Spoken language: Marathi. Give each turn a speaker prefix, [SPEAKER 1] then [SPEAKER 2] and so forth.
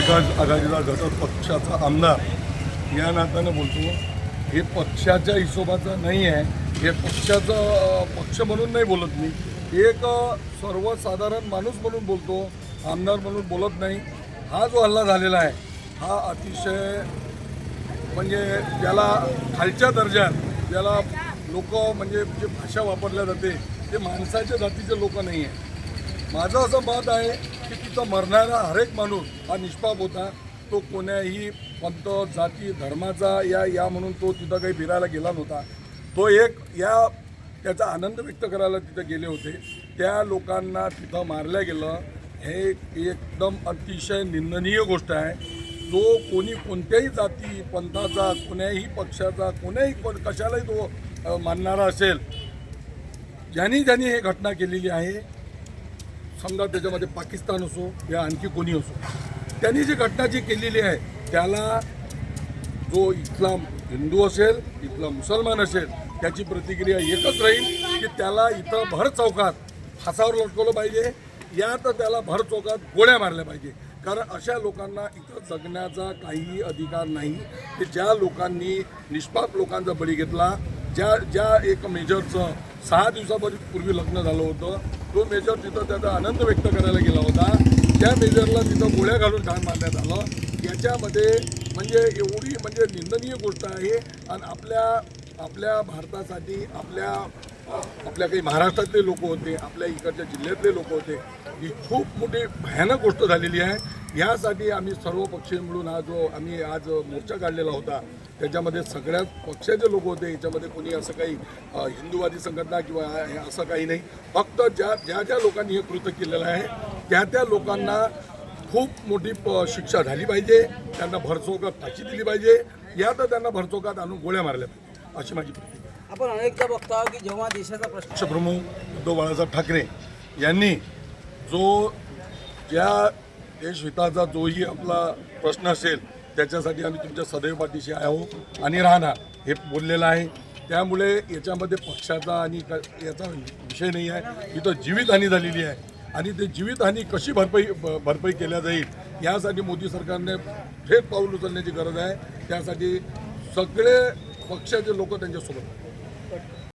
[SPEAKER 1] महाविकास आघाडीचा घटक पक्षाचा आमदार. या नात्यानं बोलतो हे पक्षाच्या हिशोबाचं नाही आहे हे पक्षाचं पक्ष म्हणून नाही बोलत मी. एक सर्वसाधारण माणूस म्हणून बोलतो आमदार म्हणून बोलत नाही. हा जो हल्ला झालेला आहे हा अतिशय म्हणजे ज्याला खालच्या दर्जात ज्याला लोक म्हणजे जे भाषा वापरल्या जाते ते माणसाच्या जातीचे लोक नाही आहे माझं असं मत आहे तिथं मरणारा हरेक माणूस हा निष्पाप होता. तो कोण्याही पंत जाती धर्माचा या या म्हणून तो तिथं काही फिरायला गेला नव्हता. तो एक या त्याचा आनंद व्यक्त करायला तिथं गेले होते. त्या लोकांना तिथं मारलं गेलं. हे एकदम अतिशय निंदनीय गोष्ट आहे. जो कोणी कोणत्याही जाती पंथाचा कोण्याही पक्षाचा कोण्याही कोण कशालाही तो मानणारा असेल. ज्यांनी ज्यांनी हे घटना केलेली आहे समजा त्याच्यामध्ये पाकिस्तान असो या आणखी कोणी असो त्यांनी जी घटना जी केलेली आहे त्याला जो इथला हिंदू असेल इथला मुसलमान असेल त्याची प्रतिक्रिया एकच राहील की त्याला इथं भर चौकात फासावर लटकवलं पाहिजे. या तर त्याला भर चौकात गोळ्या मारल्या पाहिजे. कारण अशा लोकांना इथं जगण्याचा काहीही अधिकार नाही. की ज्या लोकांनी निष्पाप लोकांचा बळी घेतला ज्या ज्या एक मेजरचं सहा दिवसापूर्वी लग्न झालं होतं. तो मेजर तिथं त्याचा आनंद व्यक्त करायला गेला होता. त्या मेजरला तिथं गोळ्या घालून ठाण मारण्यात आलं. याच्यामध्ये म्हणजे एवढी म्हणजे निंदनीय गोष्ट आहे. आणि आपल्या आपल्या भारतासाठी आपल्या आपल्या काही महाराष्ट्रातले लोक होते आपल्या इकडच्या जिल्ह्यातले लोक होते ही खूप मोठी भयानक गोष्ट झालेली आहे. यासाठी आम्ही सर्व पक्षी मिळून हा जो आम्ही आज मोर्चा काढलेला होता त्याच्यामध्ये सगळ्याच पक्षाचे लोक होते याच्यामध्ये कोणी असं काही हिंदूवादी संघटना किंवा असं काही नाही. फक्त ज्या ज्या ज्या लोकांनी हे कृत्य केलेलं आहे त्या त्या लोकांना खूप मोठी प शिक्षा झाली पाहिजे. त्यांना भरचौकात फाशी दिली पाहिजे. या तर त्यांना भरचौकात आणून गोळ्या मारल्या पाहिजे. अशी माझी
[SPEAKER 2] आपण अनेकदा बघतो की जेव्हा देशाचा
[SPEAKER 1] पक्षप्रमुख उद्धव बाळासाहेब ठाकरे यांनी जो ज्या देशहिताचा जोही आपला प्रश्न असेल त्याच्यासाठी आम्ही तुमच्या सदैव पाठीशी आहोत आणि राहणार हे बोललेलं आहे. त्यामुळे याच्यामध्ये पक्षाचा आणि याचा विषय नाही आहे. इथं जीवितहानी झालेली आहे. आणि ते जीवितहानी कशी भरपाई भरपाई केल्या जाईल यासाठी मोदी सरकारने थेट पाऊल उचलण्याची गरज आहे. त्यासाठी सगळे पक्षाचे लोक त्यांच्यासोबत आहेत.